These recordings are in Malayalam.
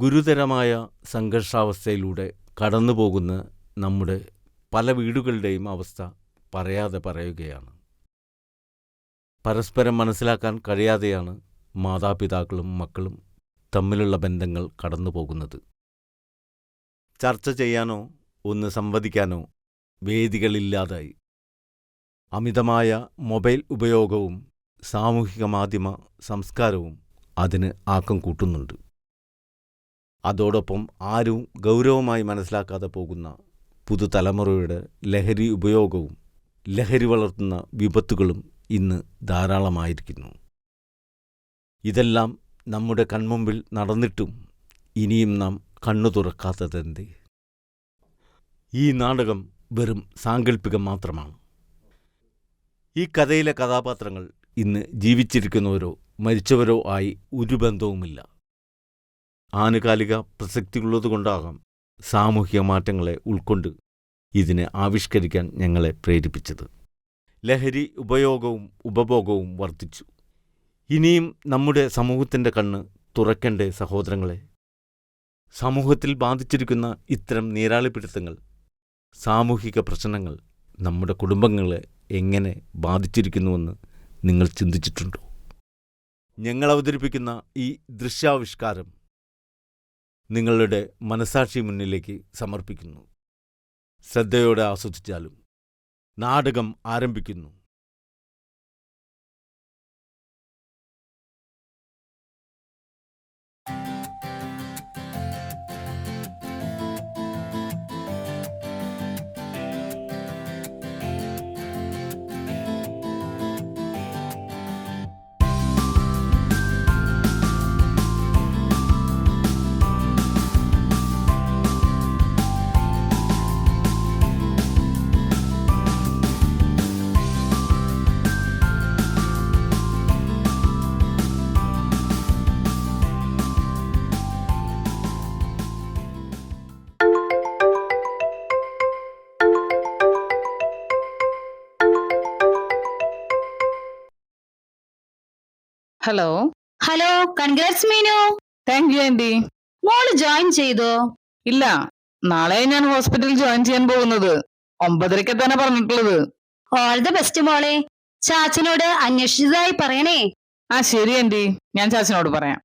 ഗുരുതരമായ സംഘർഷാവസ്ഥയിലൂടെ കടന്നുപോകുന്ന നമ്മുടെ പല വീടുകളുടെയും അവസ്ഥ പറയാതെ പറയുകയാണ്. പരസ്പരം മനസ്സിലാക്കാൻ കഴിയാതെയാണ് മാതാപിതാക്കളും മക്കളും തമ്മിലുള്ള ബന്ധങ്ങൾ കടന്നുപോകുന്നത്. ചർച്ച ചെയ്യാനോ ഒന്ന് സംവദിക്കാനോ വേദികളില്ലാതായി. അമിതമായ മൊബൈൽ ഉപയോഗവും സാമൂഹിക മാധ്യമ സംസ്കാരവും അതിന് ആക്കം കൂട്ടുന്നുണ്ട്. അതോടൊപ്പം ആരും ഗൗരവമായി മനസ്സിലാക്കാതെ പോകുന്ന പുതുതലമുറയുടെ ലഹരി ഉപയോഗവും ലഹരി വളർത്തുന്ന വിപത്തുകളും ഇന്ന് ധാരാളമായിരിക്കുന്നു. ഇതെല്ലാം നമ്മുടെ കൺമുമ്പിൽ നടന്നിട്ടും ഇനിയും നാം കണ്ണു തുറക്കാത്തതെന്ത്? ഈ നാടകം വെറും സാങ്കല്പികം മാത്രമാണ്. ഈ കഥയിലെ കഥാപാത്രങ്ങൾ ഇന്ന് ജീവിച്ചിരിക്കുന്നവരോ മരിച്ചവരോ ആയി ഒരു ബന്ധവുമില്ല. ആനുകാലിക പ്രസക്തിയുള്ളതുകൊണ്ടാകാം സാമൂഹിക മാറ്റങ്ങളെ ഉൾക്കൊണ്ട് ഇതിനെ ആവിഷ്കരിക്കാൻ ഞങ്ങളെ പ്രേരിപ്പിച്ചത്. ലഹരി ഉപയോഗവും ഉപഭോഗവും വർദ്ധിച്ചു. ഇനിയും നമ്മുടെ സമൂഹത്തിന്റെ കണ്ണ് തുറക്കണ്ടേ സഹോദരങ്ങളെ? സമൂഹത്തിൽ ബാധിച്ചിരിക്കുന്ന ഇത്തരം നീരാളിപ്പിടുത്തങ്ങൾ സാമൂഹിക പ്രശ്നങ്ങൾ നമ്മുടെ കുടുംബങ്ങളെ എങ്ങനെ ബാധിച്ചിരിക്കുന്നുവെന്ന് നിങ്ങൾ ചിന്തിച്ചിട്ടുണ്ടോ? ഞങ്ങൾ അവതരിപ്പിക്കുന്ന ഈ ദൃശ്യാവിഷ്കാരം നിങ്ങളുടെ മനസാക്ഷി മുന്നിലേക്ക് സമർപ്പിക്കുന്നു. ശ്രദ്ധയോടെ ആസ്വദിച്ചാലും നാടകം ആരംഭിക്കുന്നു. Hello hello congrats Meenu thank you aunty mall join ചെയ്തോ? ഇല്ല. നാളെ ഞാൻ ഹോസ്പിറ്റലിൽ ജോയിൻ ചെയ്യാൻ പോകുന്നത്. ഒമ്പതരയ്ക്ക് തന്നെ പറഞ്ഞിട്ടുള്ളത്. ഓൾ ദ ബെസ്റ്റ് മോളെ. ചാച്ചനോട് അന്വേഷിച്ചതായി പറയണേ. ആ ശരി ആന്റി ഞാൻ ചാച്ചനോട് പറയാം.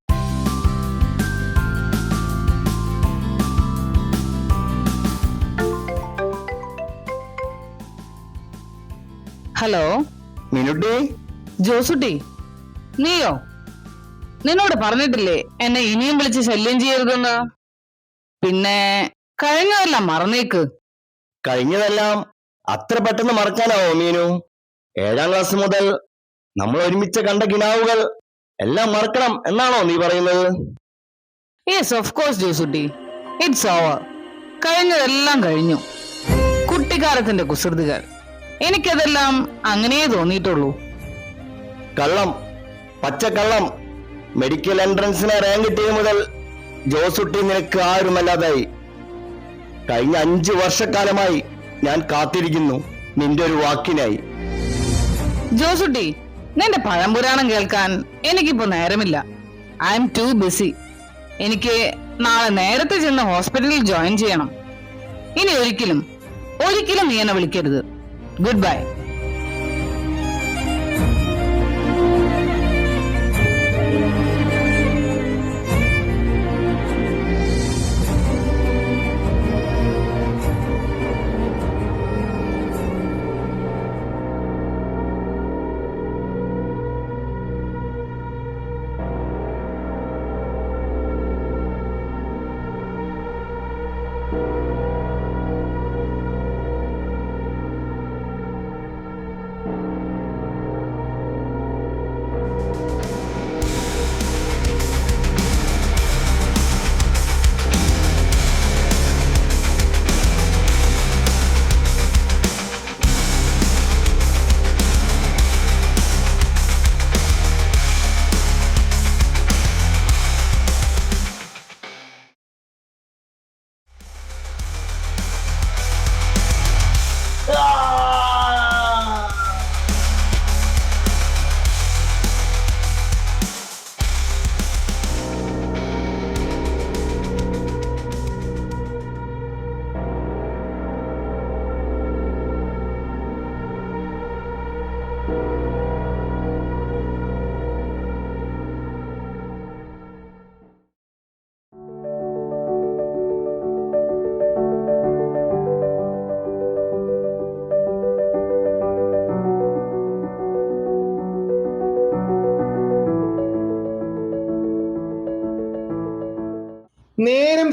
ഹലോ മിനുട്ടി? ജോസുട്ടി. നീയോ? നിന്നോട് പറഞ്ഞിട്ടില്ലേ എന്നെ ഇനിയും വിളിച്ച് ശല്യം ചെയ്യരുതെന്ന്? പിന്നെ കഴിഞ്ഞതെല്ലാം മറന്നേക്ക്. കഴിഞ്ഞതെല്ലാം അത്ര പെട്ടെന്ന് മറക്കാനാവോ മീനു? ഏഴാം ക്ലാസ് മുതൽ നമ്മൾ ഒരുമിച്ച് കണ്ട കിനാവുകൾ എല്ലാം മറക്കണം എന്നാണോ നീ പറയുന്നത്? Yes of course Josutty. It's over കഴിഞ്ഞതെല്ലാം കഴിഞ്ഞു. കുട്ടിക്കാലത്തിന്റെ കുസൃതികൾ. എനിക്കതെല്ലാം അങ്ങനെയേ തോന്നിയിട്ടുള്ളൂ. കള്ളം. പച്ചക്കള്ളം. മെഡിക്കൽ എൻട്രൻസിന് റാങ്ക് കിട്ടിയ മുതൽ ജോസുട്ടി നിനക്ക് ആരുമല്ലാതായി. കഴിഞ്ഞ അഞ്ചു വർഷക്കാലമായി ഞാൻ കാത്തിരിക്കുന്നു നിന്റെ ഒരു വാക്കിനായി. ജോസുട്ടി നിന്റെ പഴംപുരാണം കേൾക്കാൻ എനിക്കിപ്പോ നേരമില്ല. ഐ എം ടു ബിസി എനിക്ക് നാളെ നേരത്തെ ചെന്ന് ഹോസ്പിറ്റലിൽ ജോയിൻ ചെയ്യണം. ഇനി ഒരിക്കലും ഒരിക്കലും നീ എന്നെ വിളിക്കരുത്. ഗുഡ് ബൈ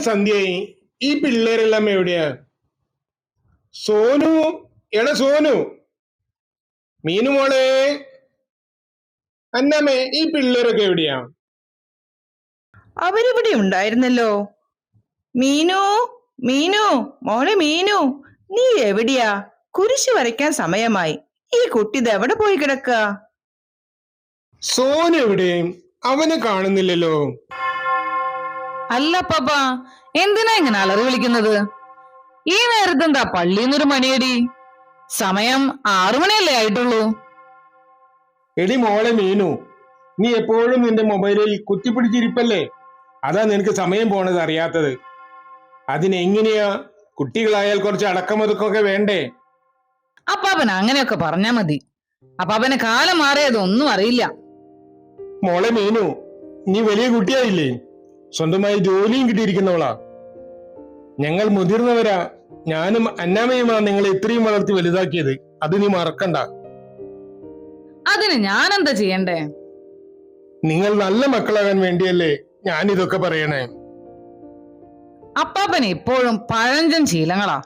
സന്ധ്യയായി. ഈ പിള്ളേരെല്ലാം എവിടെയാ? സോനു എടാ സോനു. മീനു മോളെ. അന്നമ്മേ ഈ പിള്ളേരൊക്കെ എവിടെയാ? അവരിവിടെ ഉണ്ടായിരുന്നല്ലോ. മീനു മീനു മോളെ മീനു നീ എവിടെയാ? കുരിശ് വരയ്ക്കാൻ സമയമായി. ഈ കുട്ടി എവിടെ പോയി കിടക്ക? സോനു എവിടെ അവനെ കാണുന്നില്ലല്ലോ. അല്ല പാപ്പാ എന്തിനാ ഇങ്ങനെ അലറി വിളിക്കുന്നത്? ഈ നേരത്ത് എന്താ പള്ളിന്നൊരു മണിയടി? സമയം ആറു മണിയല്ലേ ആയിട്ടുള്ളൂ. എടി മോളെ മീനു നീ എപ്പോഴും നിന്റെ മൊബൈലിൽ കുത്തിപ്പിടിച്ചിരിപ്പല്ലേ? അതാ നിനക്ക് സമയം പോണത് അറിയാത്തത്. അതിനെങ്ങനെയാ? കുട്ടികളായാൽ കുറച്ച് അടക്കമൊതുക്കൊക്കെ വേണ്ടേ? അപ്പാപ്പൻ അങ്ങനെയൊക്കെ പറഞ്ഞാ മതി. അപ്പാപ്പന് കാലം മാറിയതൊന്നും അറിയില്ല. മോളെ മീനു നീ വലിയ കുട്ടിയായില്ലേ? സ്വന്തമായി ജോലിയും കിട്ടിയിരിക്കുന്നവളാ. ഞങ്ങൾ മുതിർന്നവരാ. ഞാനും അന്നാമയുമാണ് നിങ്ങളെ ഇത്രയും വളർത്തി വലുതാക്കിയത്. അത് നീ മറക്കണ്ട. അതിന് ഞാൻ എന്താ ചെയ്യണ്ടേ? നിങ്ങൾ നല്ല മക്കളാകാൻ വേണ്ടിയല്ലേ ഞാൻ ഇതൊക്കെ പറയണേ. അപ്പാപ്പൻ ഇപ്പോഴും പഴഞ്ചൻ ശീലങ്ങളാ.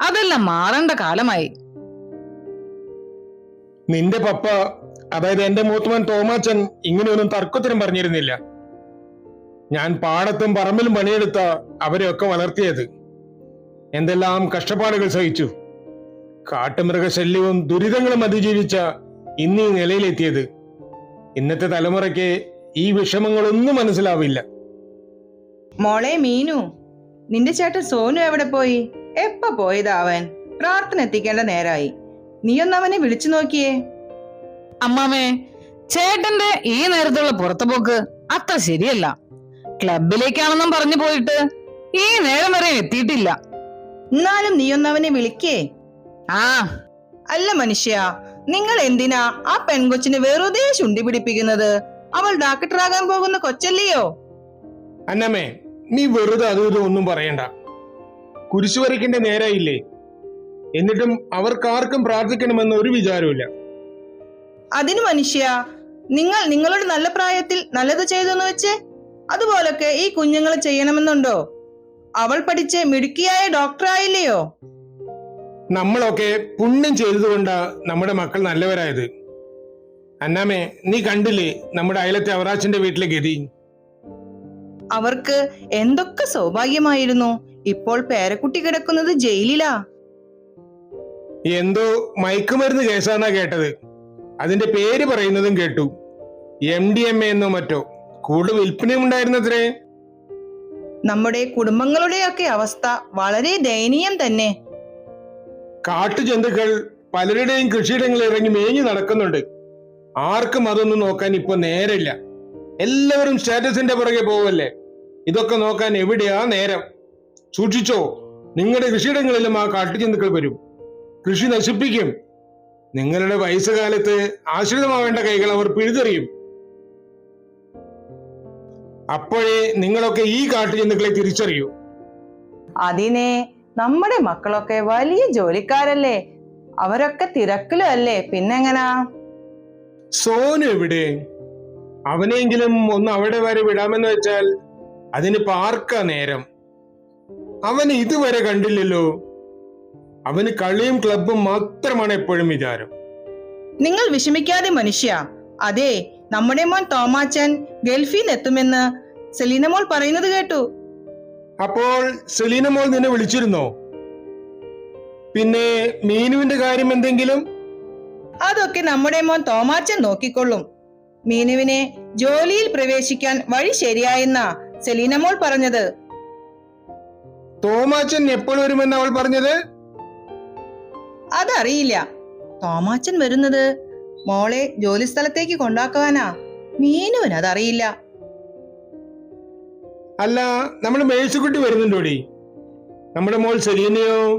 അതെല്ലാം മാറേണ്ട കാലമായി. നിന്റെ പപ്പ അതായത് എന്റെ മൂത്തമൻ തോമാച്ചൻ ഇങ്ങനെയൊന്നും തർക്കത്തിനും പറഞ്ഞിരുന്നില്ല. ഞാൻ പാടത്തും പറമ്പിലും പണിയെടുത്ത അവരെയൊക്കെ വളർത്തിയത്. എന്തെല്ലാം കഷ്ടപ്പാടുകൾ സഹിച്ചു. കാട്ടുമൃഗശല്യവും ദുരിതങ്ങളും അതിജീവിച്ച ഇന്ന് ഈ നിലയിലെത്തിയത്. ഇന്നത്തെ തലമുറയ്ക്ക് ഈ വിഷമങ്ങളൊന്നും മനസ്സിലാവില്ല. മോളെ മീനു നിന്റെ ചേട്ടൻ സോനു എവിടെ പോയി? എപ്പ പോയതാവൻ പ്രാർത്ഥന എത്തിക്കേണ്ട നേരായി. നീയൊന്ന് അവനെ വിളിച്ചു നോക്കിയേ. അമ്മാമേ ചേട്ടന്റെ ഈ നേരത്തുള്ള പുറത്തുപോക്ക് അത്ര ശരിയല്ല. ക്ലബിലേക്കാണെന്നും പറഞ്ഞു പോയിട്ട്. ഈ നേരം വരെ എത്തിയിട്ടില്ല. എന്നാലും നീ ഒന്നവനെ വിളിക്കേ. ആ. അല്ല മനുഷ്യ നിങ്ങൾ എന്തിനാ ആ പെൺകൊച്ചിനെ വെറുതെ ചുണ്ടി പിടിപ്പിക്കുന്നത്? അവൾ ഡാക്ടറാകാൻ പോകുന്ന കൊച്ചല്ലയോ? അന്നമ്മേ നീ വെറുതെ അതും ഇതും ഒന്നും പറയണ്ട. കുരിശു വരയ്ക്കേണ്ട നേരായില്ലേ? എന്നിട്ടും അവർക്കാർക്കും പ്രാർത്ഥിക്കണമെന്ന് ഒരു വിചാരവുമില്ല. അതിന് മനുഷ്യ നിങ്ങൾ നിങ്ങളുടെ നല്ല പ്രായത്തിൽ നല്ലത് ചെയ്തെന്ന് വെച്ച്? അതുപോലൊക്കെ ഈ കുഞ്ഞുങ്ങൾ ചെയ്യണമെന്നുണ്ടോ? അവൾ പഠിച്ച് മിടുക്കിയായ ഡോക്ടറായില്ലയോ? നമ്മളൊക്കെ പുണ്യം ചെയ്തതുകൊണ്ടാ നമ്മുടെ മക്കൾ നല്ലവരായത്. അന്നാമേ നീ കണ്ടില്ലേ നമ്മുടെ അയലത്തെ അവറാച്ചന്റെ വീട്ടിലെ ഗതി? അവർക്ക് എന്തൊക്കെ സൗഭാഗ്യമായിരുന്നു. ഇപ്പോൾ പേരക്കുട്ടി കിടക്കുന്നത് ജയിലിലാ. എന്തോ മയക്കുമരുന്ന് കേസാന്നാ കേട്ടത്. അതിന്റെ പേര് പറയുന്നതും കേട്ടു. എം ഡി എം എ എന്നോ മറ്റോ. കൂടുതൽ വിൽപ്പനയും ഉണ്ടായിരുന്നത്രേ നമ്മുടെ കുടുംബങ്ങളുടെയൊക്കെ അവസ്ഥ വളരെ ദയനീയം തന്നെ. കാട്ടുജന്തുക്കൾ പലരുടെയും കൃഷിയിടങ്ങളിൽ ഇറങ്ങി മേഞ്ഞു നടക്കുന്നുണ്ട്. ആർക്കും അതൊന്നും നോക്കാൻ ഇപ്പൊ നേരമില്ല. എല്ലാവരും സ്റ്റാറ്റസിന്റെ പുറകെ പോവല്ലേ? ഇതൊക്കെ നോക്കാൻ എവിടെയാ നേരം? സൂക്ഷിച്ചോ നിങ്ങളുടെ കൃഷിയിടങ്ങളിലും ആ കാട്ടുജന്തുക്കൾ വരും. കൃഷി നശിപ്പിക്കും. നിങ്ങളുടെ വയസ്സുകാലത്ത് ആശ്രിതമാവേണ്ട കൈകൾ അവർ പിഴുതെറിയും. അപ്പോഴേ നിങ്ങളൊക്കെ ഈ കാട്ടുജന്തുക്കളെ തിരിച്ചറിയൂ. അതിനെ നമ്മുടെ മക്കളൊക്കെ വലിയ ജോലിക്കാരല്ലേ? അവരൊക്കെ തിരക്കിലും അല്ലേ? പിന്നെങ്ങനാ? സോനു എവിടെ? അവനെങ്കിലും ഒന്ന് അവിടെ വരെ വിടാമെന്ന് വെച്ചാൽ അതിന് പാർക്ക നേരം. അവൻ ഇതുവരെ കണ്ടില്ലല്ലോ. അവന് കളിയും ക്ലബും മാത്രമാണ് എപ്പോഴും വിചാരം. നിങ്ങൾ വിഷമിക്കാതെ മനുഷ്യ. അതെ നമ്മുടെ മോൻ തോമാച്ചൻ ഗൾഫിൽ എത്തുമെന്ന് സെലീന മോൾ പറയുന്നത് കേട്ടു. അപ്പോൾ സെലീന മോൾ നിന്നെ വിളിച്ചിരുന്നോ? പിന്നെ മീനുവിന്റെ കാര്യം എന്തെങ്കിലും? അതൊക്കെ നമ്മുടെ മോൻ തോമാച്ചൻ നോക്കിക്കൊള്ളും. മീനുവിനെ ജോലിയിൽ പ്രവേശിക്കാൻ വഴി ശരിയായെന്ന സെലീന മോൾ പറഞ്ഞത്. തോമാച്ചൻ എപ്പോൾ വരുമെന്ന് അവൾ പറഞ്ഞത്? അതറിയില്ല. തോമാച്ചൻ വരുന്നത് മോളെ ജോലി സ്ഥലത്തേക്ക് കൊണ്ടാക്കുവാനാ. മീനുവിന് അതറിയില്ല. അല്ല നമ്മൾ മേഴ്സിക്കുട്ടി വരുന്നുണ്ടോടി? നമ്മുടെ മോൾ സെലീനയോ?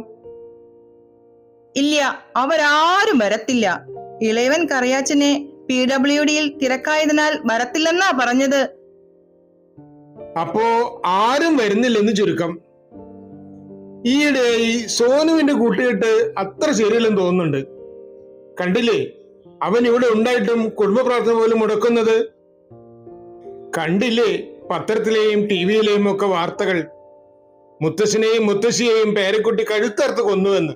ഇല്ല അവരാരും വരത്തില്ല. ഇളയവൻ കറിയാച്ചനെ പി ഡബ്ല്യു ഡിയിൽ തിരക്കായതിനാൽ വരത്തില്ലെന്നാ പറഞ്ഞത്. അപ്പോ ആരും വരുന്നില്ലെന്ന് ചുരുക്കം. ഈയിടെ ഈ സോനുവിന്റെ കൂട്ടുകെട്ട് അത്ര ശരിയല്ലെന്ന് തോന്നുന്നുണ്ട്. കണ്ടില്ലേ? അവൻ ഇവിടെ ഉണ്ടായിട്ടും കുടുംബ പ്രാർത്ഥന പോലും മുടക്കുന്നത് കണ്ടില്ലേ പത്രത്തിലെയും ടി വിയിലെയും ഒക്കെ വാർത്തകൾ. മുത്തശ്ശനെയും മുത്തശ്ശിയെയും പേരക്കുട്ടി കഴുത്തർത്ത് കൊന്നുവെന്ന്.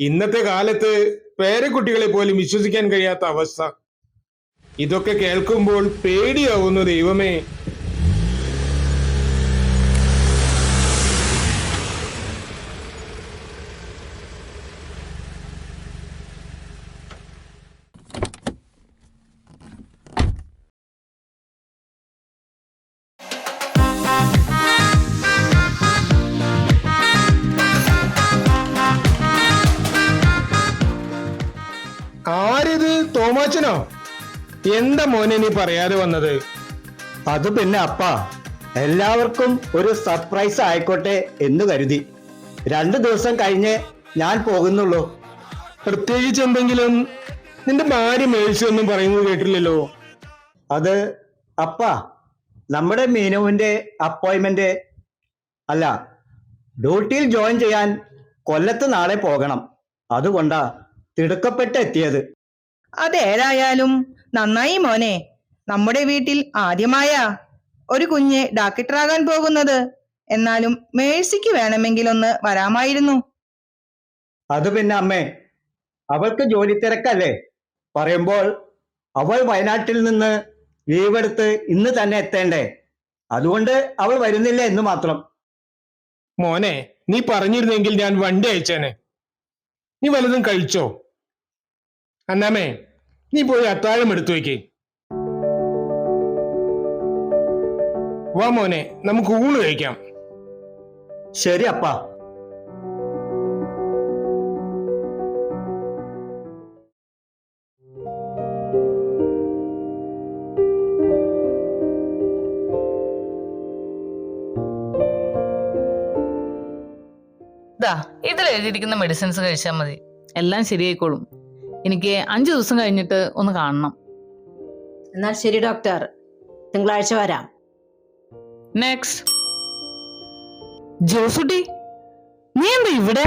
ഇന്നത്തെ കാലത്ത് പേരക്കുട്ടികളെ പോലും വിശ്വസിക്കാൻ കഴിയാത്ത അവസ്ഥ. ഇതൊക്കെ കേൾക്കുമ്പോൾ പേടിയാവുന്നു ദൈവമേ. തോമാച്ചനോ എന്താ മോനെ നീ പറയാതെ വന്നത്? അത് പിന്നെ അപ്പ എല്ലാവർക്കും ഒരു സർപ്രൈസ് ആയിക്കോട്ടെ എന്ന് കരുതി. രണ്ടു ദിവസം കഴിഞ്ഞ് ഞാൻ പോകുന്നുള്ളൂ. പ്രത്യേകിച്ച് എന്തെങ്കിലും നിന്റെ ഭാര്യ മേഴ്സി ഒന്നും പറയുന്നത് കേട്ടില്ലല്ലോ? അത് അപ്പ നമ്മുടെ മീനുവിന്റെ അപ്പോയിന്റ്മെന്റ് അല്ല ഡ്യൂട്ടിയിൽ ജോയിൻ ചെയ്യാൻ കൊല്ലത്ത് നാളെ പോകണം. അതുകൊണ്ടാ തിടുക്കപ്പെട്ട് എത്തിയത്. അതേതായാലും? നന്നായി മോനെ. നമ്മുടെ വീട്ടിൽ ആദ്യമായ. ഒരു കുഞ്ഞ് ഡാക്ടറാകാൻ പോകുന്നത്. എന്നാലും മേഴ്സിക്ക് വേണമെങ്കിൽ ഒന്ന് വരാമായിരുന്നു. അത് പിന്നെ അമ്മേ അവൾക്ക് ജോലി തിരക്കല്ലേ? പറയുമ്പോൾ അവൾ വയനാട്ടിൽ നിന്ന് ലീവെടുത്ത് ഇന്ന് തന്നെ എത്തേണ്ടേ? അതുകൊണ്ട് അവൾ വരുന്നില്ല എന്ന് മാത്രം. മോനെ നീ പറഞ്ഞിരുന്നെങ്കിൽ ഞാൻ വണ്ടി അയച്ചേനെ. നീ വല്ലതും കഴിച്ചോ? അന്നാമേ നീ പോയി അത്താഴം എടുത്തു വയ്ക്കേ. വാ മോനെ നമുക്ക് ഊണ് കഴിക്കാം. ശരി അപ്പ. ദാ ഇതിൽ എഴുതിയിരിക്കുന്ന മെഡിസിൻസ് കഴിച്ചാൽ മതി. എല്ലാം ശരിയായിക്കോളും. എനിക്ക് അഞ്ചു ദിവസം കഴിഞ്ഞിട്ട് ഒന്ന് കാണണം. എന്നാൽ ശരി ഡോക്ടർ തിങ്കളാഴ്ച വരാം. നെക്സ്റ്റ് ജോസുട്ടി നീ എന്താ ഇവിടെ?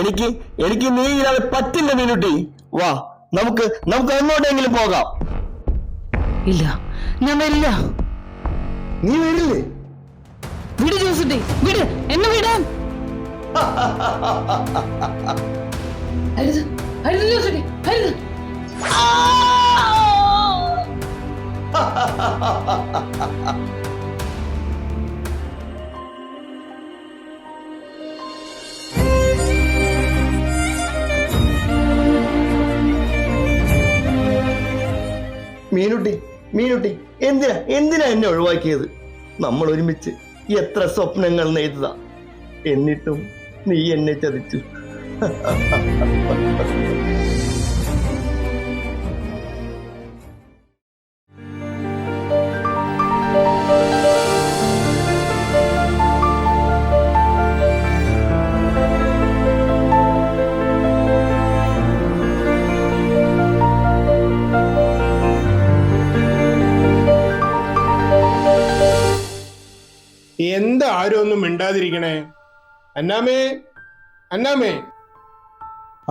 എനിക്ക് എനിക്ക് നീ ഇല്ലാതെ പറ്റില്ല മീനുട്ടി. വാ നമുക്ക് നമുക്ക് എങ്ങോട്ടെങ്കിലും പോകാം. ഇല്ല ഞാൻ വരില്ല. നീ വരില്ലേ? വിട് ജോസുട്ടി വിട് എന്നെ വിടാൻ. അരുത്. അരുത് ജോസുട്ടി അരുത് മീനുട്ടി മീനുട്ടി എന്തിനാ എന്തിനാ എന്നെ ഒഴിവാക്കിയത്? നമ്മൾ ഒരുമിച്ച് എത്ര സ്വപ്നങ്ങൾ നെയ്തതാ. എന്നിട്ടും നീ എന്നെ ചതിച്ചു. എന്താ ആരും ഒന്നും മിണ്ടാതിരിക്കണേ? അന്നാമേ അന്നാമേ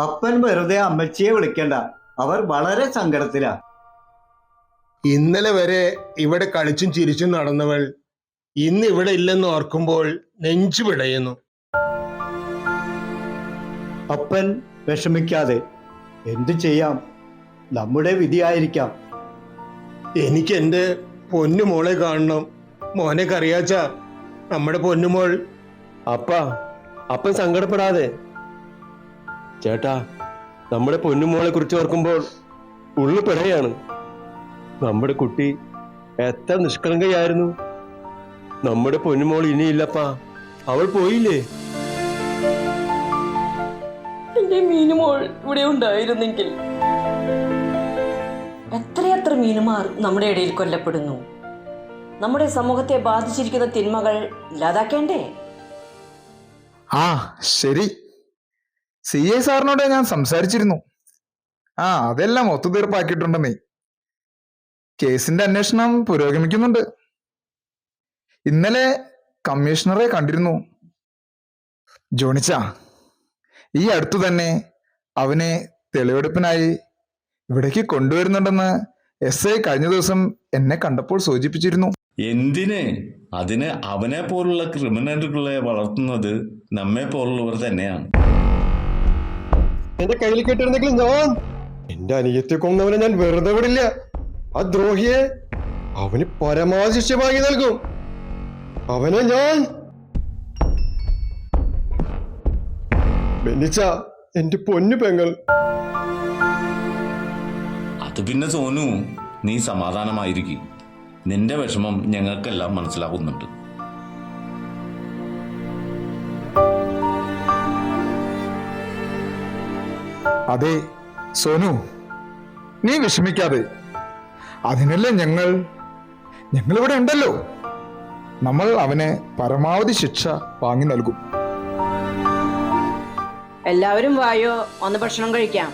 അപ്പൻ വെറുതെ അമ്മച്ചിയെ വിളിക്കണ്ട. അവർ വളരെ സങ്കടത്തിലാ. ഇന്നലെ വരെ ഇവിടെ കളിച്ചും ചിരിച്ചും നടന്നവൾ ഇന്ന് ഇവിടെ ഇല്ലെന്ന് ഓർക്കുമ്പോൾ നെഞ്ചു പിടയുന്നു അപ്പൻ വിഷമിക്കാതെ എന്തു ചെയ്യാം? നമ്മുടെ വിധിയായിരിക്കാം. എനിക്ക് എന്റെ പൊന്നുമോളെ കാണണം. മോനെ കറിയാച്ച നമ്മുടെ പൊന്നുമോൾ അപ്പ അപ്പൻ സങ്കടപ്പെടാതെ ചേട്ടാ നമ്മുടെ പൊന്നുമോളെ കുറിച്ച് ഓർക്കുമ്പോൾ ഉള്ളു പിടയാണ്. നമ്മുടെ കുട്ടി എത്ര നിഷ്കളങ്കയായിരുന്നു. നമ്മുടെ പൊന്നുമോൾ ഇനിയില്ലപ്പാ. അവൾ പോയില്ലേ? എന്റെ മീനുമോൾ ഇവിടെ ഉണ്ടായിരുന്നെങ്കിൽ. എത്രയെത്ര മീനുമാർ നമ്മുടെ ഇടയിൽ കൊല്ലപ്പെടുന്നു. നമ്മുടെ സമൂഹത്തെ ബാധിച്ചിരിക്കുന്ന തിന്മകൾ ഇല്ലാതാക്കേണ്ടേ? ആ ശരി. സി ഐ സാറിനോട് ഞാൻ സംസാരിച്ചിരുന്നു. ആ അതെല്ലാം ഒത്തുതീർപ്പാക്കിയിട്ടുണ്ടെന്നേ കേസിന്റെ അന്വേഷണം പുരോഗമിക്കുന്നുണ്ട്. ഇന്നലെ കമ്മീഷണറെ കണ്ടിരുന്നു. ജോണിച്ച ഈ അടുത്തു തന്നെ അവനെ തെളിവെടുപ്പിനായി ഇവിടേക്ക് കൊണ്ടുവരുന്നുണ്ടെന്ന് എസ് ഐ കഴിഞ്ഞ ദിവസം എന്നെ കണ്ടപ്പോൾ സൂചിപ്പിച്ചിരുന്നു. എന്തിന്? അതിന് അവനെ പോലുള്ള ക്രിമിനലുകളെ വളർത്തുന്നത് നമ്മെ പോലുള്ളവർ തന്നെയാണ്. എന്റെ കയ്യിൽ കിട്ടിയിരുന്നെങ്കിലും ഞാൻ എന്റെ അനിയത്തെ കൊന്നവനെ ഞാൻ വെറുതെ വിടില്ല. ആ ദ്രോഹിയെ അവന് പരമാവധി വാങ്ങി നൽകും. അവനെ ഞാൻ ബെന്നിച്ച എന്റെ പൊന്നു പെങ്ങൾ. അത് പിന്നെ സോനു നീ സമാധാനമായിരിക്കും. നിന്റെ വിഷമം ഞങ്ങൾക്കെല്ലാം മനസ്സിലാകുന്നുണ്ട് അതെ സോനു നീ വിഷമിക്കാതെ. അതിനല്ലേ ഞങ്ങൾ ഞങ്ങൾ ഇവിടെ ഉണ്ടല്ലോ. നമ്മൾ അവന് പരമാവധി ശിക്ഷ വാങ്ങി നൽകും. എല്ലാവരും വായോ ഒന്ന് ഭക്ഷണം കഴിക്കാം.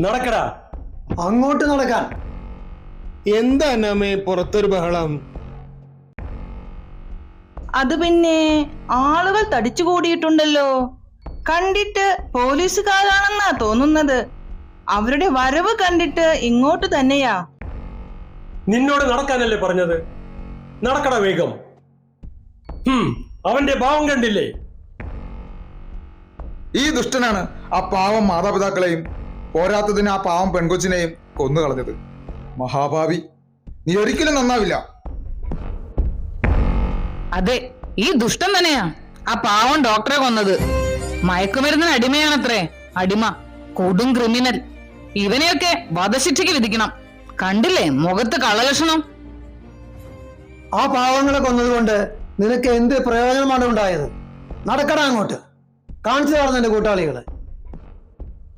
നടക്കടാ. അങ്ങോട്ട് നടക്കാൻ. എന്താ നമ്മെ പുറത്തൊരു ബഹളം? അത് പിന്നെ ആളുകൾ തടിച്ചു കൂടിയിട്ടുണ്ടല്ലോ. കണ്ടിട്ട് പോലീസുകാരാണെന്നാ തോന്നുന്നത്. അവരുടെ വരവ് കണ്ടിട്ട് ഇങ്ങോട്ട് തന്നെയാ. നിന്നോട് നടക്കാനല്ലേ പറഞ്ഞത്? നടക്കട വേഗം. ഹും, അവന്റെ ഭാവം കണ്ടില്ലേ? ഈ ദുഷ്ടനാണ് ആ പാവം മാതാപിതാക്കളെയും പോരാത്തതിന് ആ പാവം പെൺകൊച്ചിനെയും കൊന്നു കളഞ്ഞത് മഹാഭാവി നീ ഒരിക്കലും നന്നാവില്ല. അതെ ഈ ദുഷ്ടൻ തന്നെയാ. ആ പാവം ഡോക്ടറെ കൊന്നത്. മയക്കുമരുന്നിന് അടിമയാണത്രേ. അടിമ കൊടും ക്രിമിനൽ ഇവനെയൊക്കെ വധശിക്ഷയ്ക്ക് വിധിക്കണം. കണ്ടില്ലേ മുഖത്ത് കള്ളലക്ഷണം? ആ പാവങ്ങളെ കൊന്നതുകൊണ്ട് നിനക്ക് എന്ത് പ്രയോജനമാണ് ഉണ്ടായത്? നടക്കടാ അങ്ങോട്ട്. കാണിച്ചു തരണം എന്റെ കൂട്ടാളികളെ.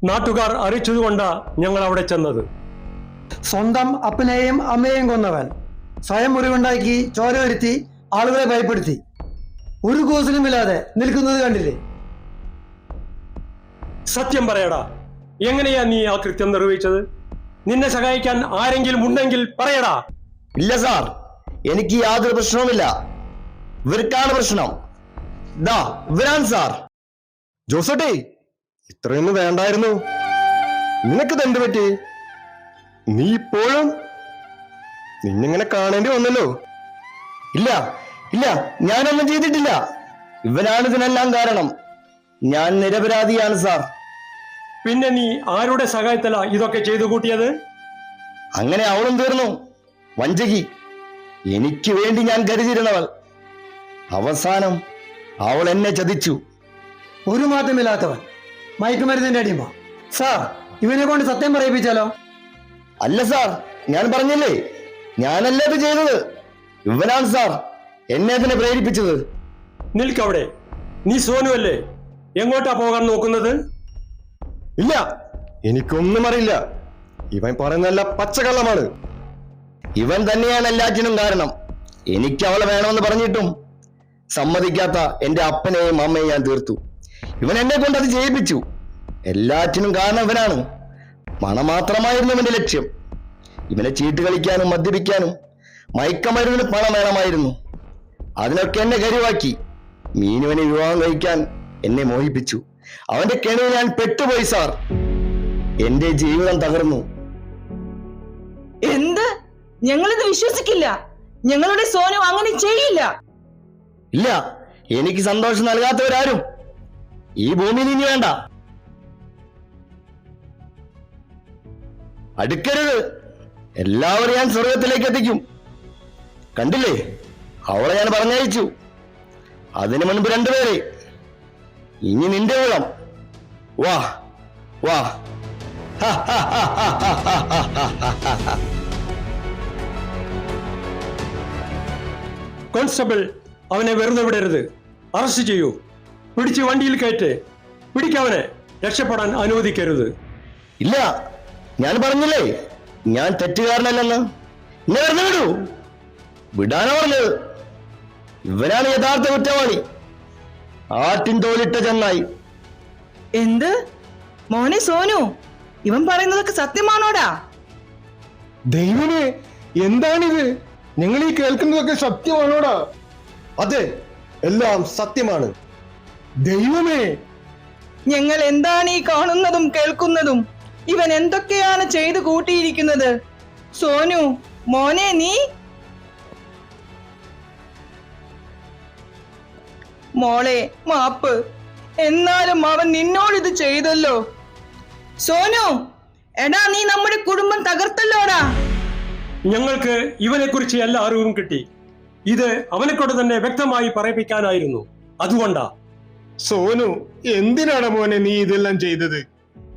നാട്ടുകാർ അറിയിച്ചതുകൊണ്ടാ ഞങ്ങൾ അവിടെ ചെന്നത്. സ്വന്തം അപ്പനെയും അമ്മയെയും കൊന്നവൻ. സ്വയം മുറിവുണ്ടാക്കി ചോര വരുത്തി ആളുകളെ ഭയപ്പെടുത്തി. ഒരു കൂസലുമില്ലാതെ നിൽക്കുന്നത് കണ്ടില്ലേ? സത്യം പറയടാ എങ്ങനെയാ നീ ആ കൃത്യം നിർവഹിച്ചത്? നിന്നെ സഹായിക്കാൻ ആരെങ്കിലും ഉണ്ടെങ്കിൽ പറയടാ. ഇല്ല സാർ എനിക്ക് യാതൊരു പ്രശ്നവുമില്ല. ഇവർക്കാണ് പ്രശ്നം. ദാ ഇവരാൻ സാർ. ജോസട്ടെ ഇത്രയൊന്നും വേണ്ടായിരുന്നു. നിനക്ക് തണ്ട് പറ്റി? നീ ഇപ്പോഴും നിന്നിങ്ങനെ കാണേണ്ടി വന്നല്ലോ? ഇല്ല ഇല്ല ഞാനൊന്നും ചെയ്തിട്ടില്ല. ഇവനാണ് ഇതിനെല്ലാം കാരണം. ഞാൻ നിരപരാധിയാണ് സാർ. പിന്നെ നീ ആരുടെ സഹായത്തല ഇതൊക്കെ ചെയ്തു കൂട്ടിയത്? അങ്ങനെ അവളും തീർന്നു. വഞ്ചകി എനിക്ക് വേണ്ടി ഞാൻ കരുതിയിരുന്നവൾ. അവസാനം അവൾ എന്നെ ചതിച്ചു. ഒരു മാറ്റമില്ലാത്തവൻ. മയക്കുമരുന്നിന്റെ അടിമ. സാർ ഇവനെ കൊണ്ട് സത്യം പറയിപ്പിച്ചാലോ? അല്ല സാർ ഞാൻ പറഞ്ഞില്ലേ? ഞാനല്ല ഇത് ചെയ്തത്? ഇവനാണ് സാർ. എന്നെ അതിനെ പ്രേരിപ്പിച്ചത്. നിൽക്കവിടെ. നീ സോനു അല്ലേ എങ്ങോട്ടാ പോകാൻ നോക്കുന്നത്? ഇല്ല. എനിക്കൊന്നും അറിയില്ല. ഇവൻ പറയുന്നല്ല പച്ചക്കള്ളമാണ്. ഇവൻ തന്നെയാണ് എല്ലാറ്റിനും കാരണം. എനിക്ക് അവളെ വേണമെന്ന് പറഞ്ഞിട്ടും സമ്മതിക്കാത്ത എന്റെ അപ്പനെയും അമ്മയും ഞാൻ തീർത്തു. ഇവൻ എന്നെ കൊണ്ട് അത് ചെയ്യിപ്പിച്ചു. എല്ലാറ്റിനും കാരണം ഇവനാണ്. മണം മാത്രമായിരുന്നു ഇവന്റെ ലക്ഷ്യം. ഇവനെ ചീട്ട് കളിക്കാനും മദ്യപിക്കാനും മയക്കമരുന്നിന് പണം വേണമായിരുന്നു. അതിനൊക്കെ എന്നെ കരുവാക്കി. മീനുവിനെ വിവാഹം കഴിക്കാൻ എന്നെ മോഹിപ്പിച്ചു. അവന്റെ കെണിയിൽ ഞാൻ പെട്ടുപോയി സാർ. എന്റെ ജീവിതം തകർന്നു. എന്ത്? ഞങ്ങളിത് വിശ്വസിക്കില്ല. ഞങ്ങളുടെ സോനു അങ്ങനെ ചെയ്യില്ല. ഇല്ല എനിക്ക് സന്തോഷം നൽകാത്തവരാരും ഈ ഭൂമിയിൽ ഇനി വേണ്ട. അടുക്കരുത്. എല്ലാവരും ഞാൻ സ്വർഗത്തിലേക്ക് എത്തിക്കും. കണ്ടില്ലേ അവളെ ഞാൻ പറഞ്ഞയച്ചു അതിനു മുൻപ് രണ്ടുപേരെ ഇനി നിന്റെ ഊഴം വാ വാ കോൺസ്റ്റബിൾ അവനെ വെറുതെ വിടരുത് അറസ്റ്റ് ചെയ്യൂ പിടിച്ച് വണ്ടിയിൽ കയറ്റ് പിടിക്കവനെ രക്ഷപ്പെടാൻ അനുവദിക്കരുത് ഇല്ല ഞാൻ പറഞ്ഞില്ലേ ഞാൻ തെറ്റുകാരനല്ലെന്ന് എന്നെ വെറുതെ വിടൂ വിടാനാ പറഞ്ഞത്. ഇവനാണ് യഥാർത്ഥ കുറ്റവാളി. ആട്ടിൻ തോലിട്ട ചെന്നായി. എന്ത്? മോനെ സോനു ഇവൻ പറയുന്നതൊക്കെ സത്യമാണോടാ? ദൈവമേ എന്താണിത്? ഞങ്ങൾ ഈ കേൾക്കുന്നതൊക്കെ സത്യമാണോടാ? അതെ എല്ലാം സത്യമാണ്. ദൈവമേ. ഞങ്ങൾ എന്താണ് ഈ കാണുന്നതും കേൾക്കുന്നതും? ഇവൻ എന്തൊക്കെയാണ് ചെയ്തു കൂട്ടിയിരിക്കുന്നത്? സോനു മോനെ നീ? മോളെ മാപ്പ്. എന്നാലും അവൻ നിന്നോട് ഇത് ചെയ്തല്ലോ. സോനു എടാ നീ നമ്മുടെ കുടുംബം തകർത്തല്ലോടാ. ഞങ്ങൾക്ക് ഇവനെ കുറിച്ച് എല്ലാ അറിവും കിട്ടി. ഇത് അവനെ കൊണ്ട് തന്നെ വ്യക്തമായി പറയിപ്പിക്കാനായിരുന്നു. അതുകൊണ്ടാ. സോനു എന്തിനാണ് മോനെ നീ ഇതെല്ലാം ചെയ്തത്?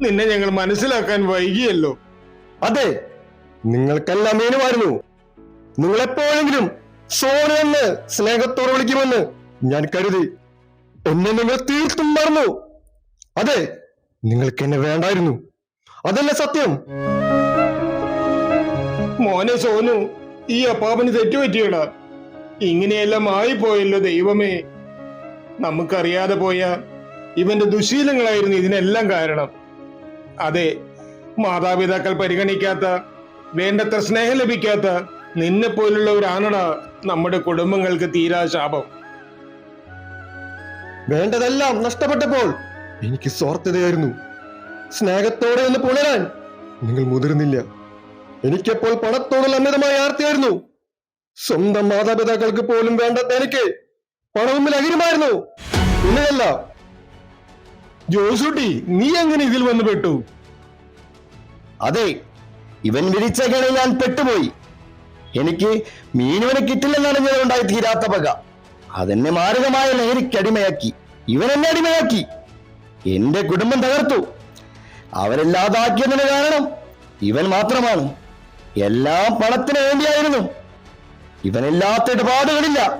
നിന്നെ ഞങ്ങൾ മനസ്സിലാക്കാൻ വൈകിയല്ലോ. അതെ നിങ്ങൾക്കെല്ലാം മീനുമായിരുന്നു. നിങ്ങളെപ്പോഴെങ്കിലും സോനു എന്ന് സ്നേഹത്തോടെ വിളിക്കുമെന്ന് ഞാൻ കരുതി എന്നെ നിങ്ങൾ തീർത്തും മറന്നു. അതെ നിങ്ങൾക്ക് എന്നെ വേണ്ടായിരുന്നു. അതല്ല സത്യം. മോനെ സോനു ഈ അപ്പാപ്പന് തെറ്റുപറ്റിയടാ. ഇങ്ങനെയെല്ലാം ആയിപ്പോയല്ലോ ദൈവമേ. നമുക്കറിയാതെ പോയ ഇവന്റെ ദുശീലങ്ങളായിരുന്നു ഇതിനെല്ലാം കാരണം. അതെ മാതാപിതാക്കൾ പരിഗണിക്കാത്ത വേണ്ടത്ര സ്നേഹം ലഭിക്കാത്ത നിന്നെ പോലുള്ള പോലുള്ളവരാണടാ നമ്മുടെ കുടുംബങ്ങൾക്ക് തീരാ ശാപം. വേണ്ടതെല്ലാം നഷ്ടപ്പെട്ടപ്പോൾ എനിക്ക് സ്വാർത്ഥതയായിരുന്നു. സ്നേഹത്തോടെ ഒന്ന് പുണരാൻ നിങ്ങൾ മുതിർന്നില്ല. എനിക്കപ്പോൾ പണത്തോടുള്ള അമിതമായ ആർത്തിയായിരുന്നു. സ്വന്തം മാതാപിതാക്കൾക്ക് പോലും വേണ്ടാത്ത എനിക്ക് പണവും ലഹരിമായിരുന്നു ഇല്ലയല്ല ജോസൂട്ടി നീ എങ്ങനെ ഇതിൽ വന്നു പെട്ടു? അതെ ഇവൻ വിരിച്ച കണി ഞാൻ പെട്ടുപോയി. എനിക്ക് മീനുവിനെ കിട്ടില്ലെന്നറിഞ്ഞതുകൊണ്ടായി തീരാത്ത പക. അതെന്നെ മാരകമായ ലഹരിക്കടിമയാക്കി ഇവൻ എന്നെ അടിമയാക്കി. എന്റെ കുടുംബം തകർത്തു. അവരില്ലാതാക്കിയതിന് കാരണം ഇവൻ മാത്രമാണ്. എല്ലാം പണത്തിന് വേണ്ടിയായിരുന്നു. ഇവനില്ലാത്ത ഇടപാടുകളില്ല.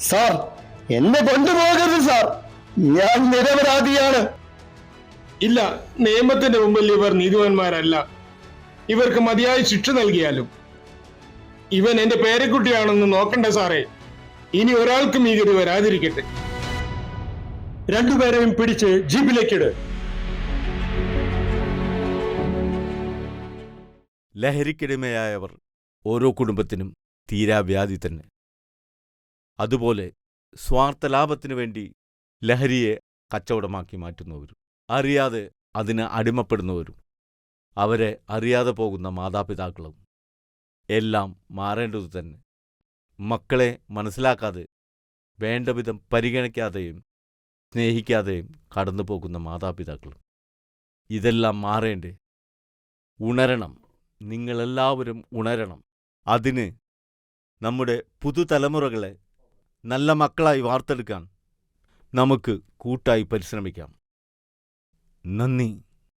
സാർ എന്നെ കൊണ്ടുപോകരുത് സാർ. ഞാൻ നിരപരാധിയാണ്. ഇല്ല നിയമത്തിന്റെ മുമ്പിൽ ഇവർ നീതിവാന്മാരല്ല ഇവർക്ക് മതിയായ ശിക്ഷ നൽകിയാലും. ഇവൻ എന്റെ പേരക്കുട്ടിയാണെന്ന് നോക്കണ്ട സാറേ. ഇനി ഒരാൾക്കും ഈ ഗതി വരാതിരിക്കട്ടെ. രണ്ടുപേരെയും പിടിച്ച് ജീപ്പിലേക്കിട്. ലഹരിക്കടിമയായവർ ഓരോ കുടുംബത്തിനും തീരാവ്യാധി തന്നെ. അതുപോലെ സ്വാർത്ഥ ലാഭത്തിനു വേണ്ടി ലഹരിയെ കച്ചവടമാക്കി മാറ്റുന്നവരും അറിയാതെ അതിന് അടിമപ്പെടുന്നവരും അവരെ അറിയാതെ പോകുന്ന മാതാപിതാക്കളും എല്ലാം മാറേണ്ടതു തന്നെ മക്കളെ മനസ്സിലാക്കാതെ വേണ്ടവിധം പരിഗണിക്കാതെയും സ്നേഹിക്കാതെയും കടന്നു പോകുന്ന മാതാപിതാക്കൾ. ഇതെല്ലാം മാറേണ്ടേ? ഉണരണം. നിങ്ങളെല്ലാവരും ഉണരണം. അതിന് നമ്മുടെ പുതുതലമുറകളെ നല്ല മക്കളായി വാർത്തെടുക്കാൻ നമുക്ക് കൂട്ടായി പരിശ്രമിക്കാം. നന്ദി.